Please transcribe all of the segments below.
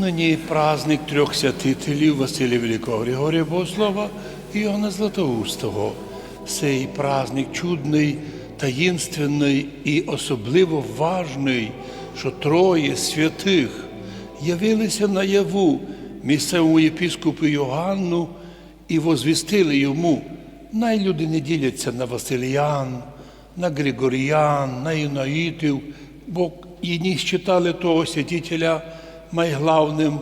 Нині праздник трьох святителів Василія Великого Григорія Богослова і Іоанна Златоустого. Цей праздник чудний, таїнственний і особливо важний, що троє святих явилися наяву місцевому єпіскопу Йоганну і возвістили йому. Най люди не діляться на Василіян, на Григоріян, на Інаїтів, бо одні считали того святителя майглавним,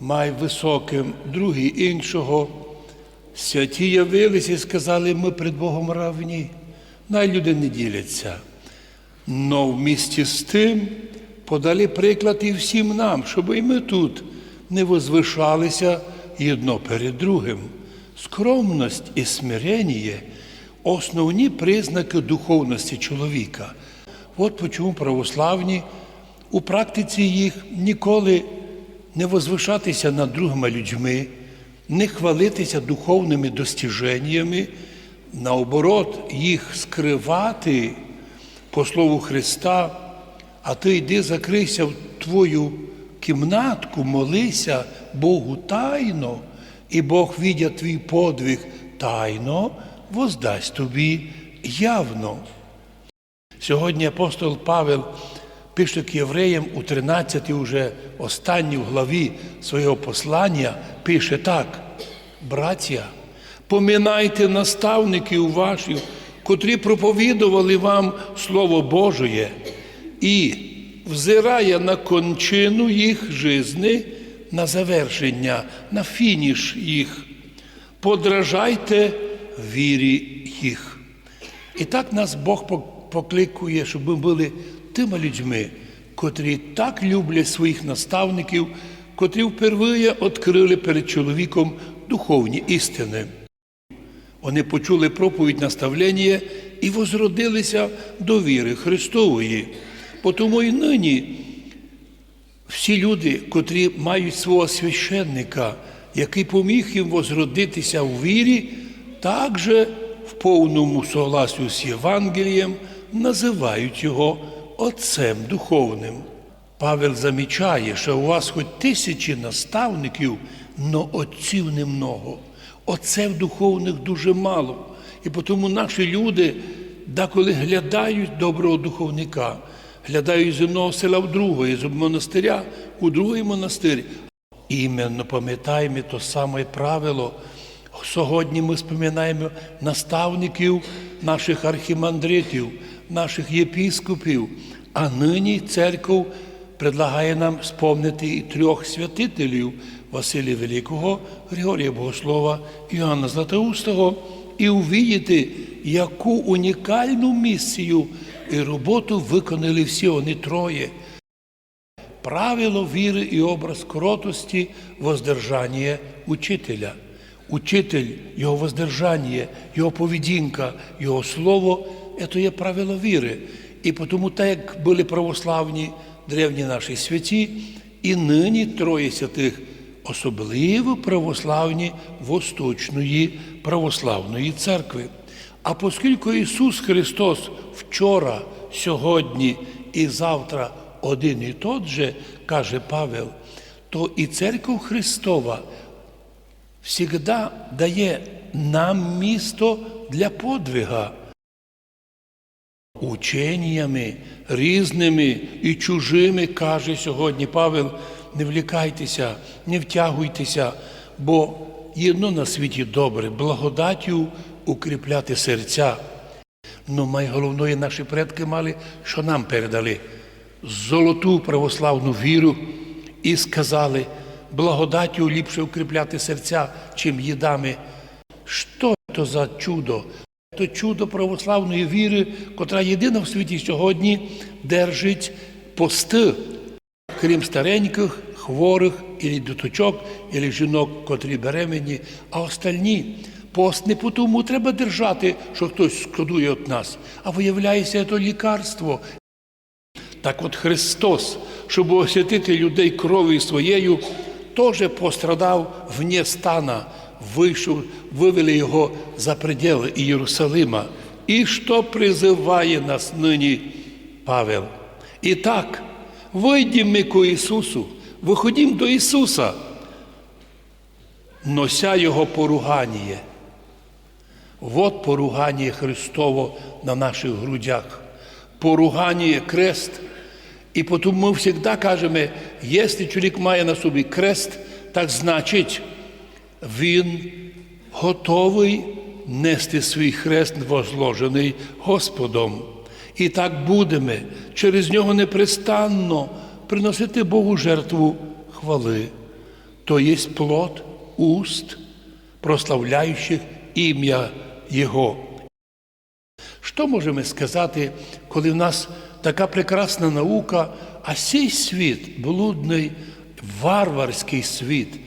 майвисоким, другі іншого. Святі явилися і сказали, ми перед Богом равні. Най люди не діляться. Но в місті з тим подали приклад і всім нам, щоб і ми тут не возвишалися єдно перед другим. Скромність і смирення – основні признаки духовності чоловіка. От чому православні у практиці їх ніколи не возвишатися над другими людьми, не хвалитися духовними достіженнями, наоборот, їх скривати по слову Христа, а ти йди закрийся в твою кімнатку, молися Богу тайно, і Бог, видя твій подвиг тайно, воздасть тобі явно. Сьогодні апостол Павел пише к євреям у 13 уже останній главі свого послання, пише так, браття, поминайте наставників ваших, котрі проповідували вам Слово Божоє, і, взирає на кончину їх жизни, на завершення, на фініш їх, подражайте вірі їх. І так нас Бог покликує, щоб ми були тими людьми, котрі так люблять своїх наставників, котрі впервые відкрили перед чоловіком духовні істини. Вони почули проповідь наставлення і возродилися до віри Христової. Тому і нині всі люди, котрі мають свого священника, який поміг їм возродитися у вірі, також в повному согласію з Євангелієм називають його Отцем Духовним. Павел замічає, що у вас хоч тисячі наставників, но отців немного. Отцев духовних дуже мало. І тому наші люди деколи глядають доброго духовника, глядають з одного села в другого, з монастиря у другий монастир. Іменно пам'ятаємо то саме правило. Сьогодні ми споминаємо наставників наших архімандритів, наших єпіскопів, а нині церков предлагає нам спомнити і трьох святителів Василія Великого, Григорія Богослова, Іоанна Златоустого і увидіти, яку унікальну місію і роботу виконали всі вони троє. Правило віри і образ кротості воздержання учителя. Учитель, його воздержання, його поведінка, його слово це є правило віри. І тому, так як були православні древні наші святі, і нині троє святих, особливо православні Восточної православної церкви. А оскільки Ісус Христос вчора, сьогодні і завтра один і тот же, каже Павел, то і церква Христова всегда дає нам місто для подвига. Ученнями різними і чужими, каже сьогодні Павел, не влікайтеся, не втягуйтеся, бо єдно на світі добре, благодаттю укріпляти серця. Ну, найголовніше наші предки мали, що нам передали золоту православну віру і сказали, благодаттю ліпше укріпляти серця, чим їдами. Що це за чудо? Це чудо православної віри, котра єдина в світі сьогодні держить пости, крім стареньких, хворих, і діточок, і жінок, котрі беременні, а остальні. Пост не тому треба держати, що хтось складує від нас, а виявляється, це лікарство. Так от Христос, щоб освятити людей кров'ю своєю, теж пострадав вне стана, вийшов, вивели його за пределы Єрусалима. І що призиває нас нині Павел? І так, вийдемо ми к Ісусу, Виходім до Ісуса, нося Його поругання. Вот поругання Христово на наших грудях. Поругання крест. І тому ми завжди кажемо, якщо чоловік має на собі крест, так значить, він готовий нести свій хрест, возложений Господом. І так будемо через нього непрестанно приносити Богу жертву хвали. То є плод уст, прославляючих ім'я Його. Що можемо сказати, коли в нас така прекрасна наука, а цей світ, блудний, варварський світ,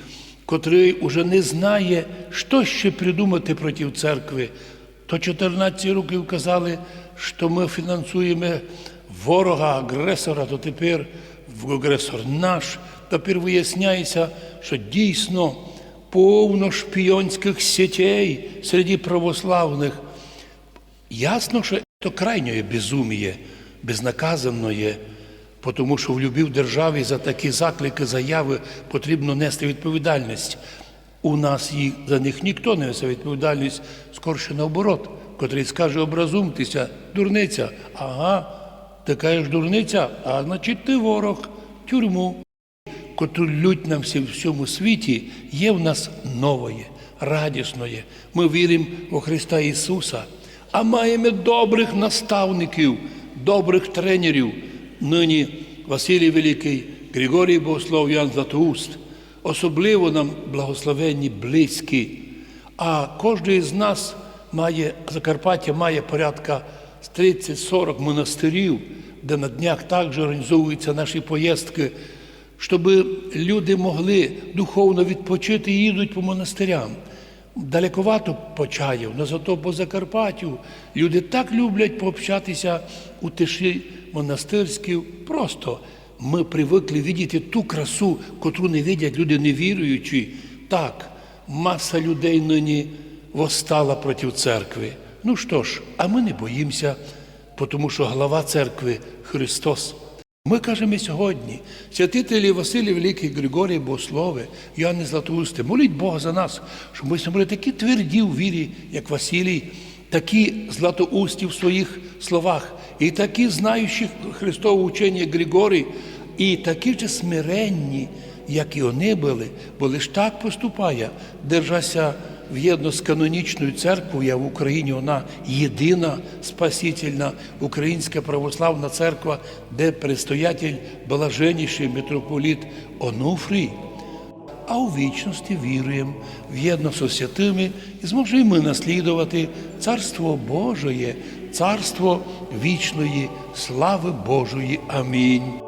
котрий уже не знає, що ще придумати проти церкви, то 14 років казали, що ми фінансуємо ворога, агресора, то тепер агресор наш. Тепер виясняється, що дійсно повно шпіонських сетей серед православних. Ясно, що це крайнє безуміє, безнаказаное, тому що в любій державі за такі заклики, заяви потрібно нести відповідальність. У нас їх, за них ніхто не несе відповідальність, скорше наоборот, котрий скаже образумтеся, дурниця. Ага, ти кажеш дурниця, а значить ти ворог, тюрму котру лють нам всі- в всьому світі, є в нас нової, радісної. Ми віримо у Христа Ісуса, а маємо добрих наставників, добрих тренерів. Нині Василій Великий, Григорій Богослов, Ян Златоуст. Особливо нам благословенні, близькі. А кожен з нас має, Закарпаття має порядка з 30-40 монастирів, де на днях також організовуються наші поїздки щоб люди могли духовно відпочити і їдуть по монастирям. Далековато по чаїв, але зато по Закарпаттю люди так люблять пообщатися у тиші монастирській. Просто ми привикли видіти ту красу, котру не видять люди невіруючі. Так, маса людей нині восстала проти церкви. Ну що ж, а ми не боїмося, тому що глава церкви Христос. Ми кажемо сьогодні, святителі Василій Великий, Григорій Богослови, Йоанни Златоусти, моліть Бога за нас, щоб ми були такі тверді в вірі, як Василій, такі златоусті в своїх словах, і такі знаючі Христове учення, Григорій, і такі ж смиренні, як і вони були, бо лиш так поступає, держася в'єдно з канонічною церквою, а в Україні вона єдина спасительна українська православна церква, де предстоятель блаженніший митрополіт Онуфрій. А у вічності віруємо в'єдно з святими і зможемо наслідувати Царство Божоє, Царство вічної, слави Божої. Амінь.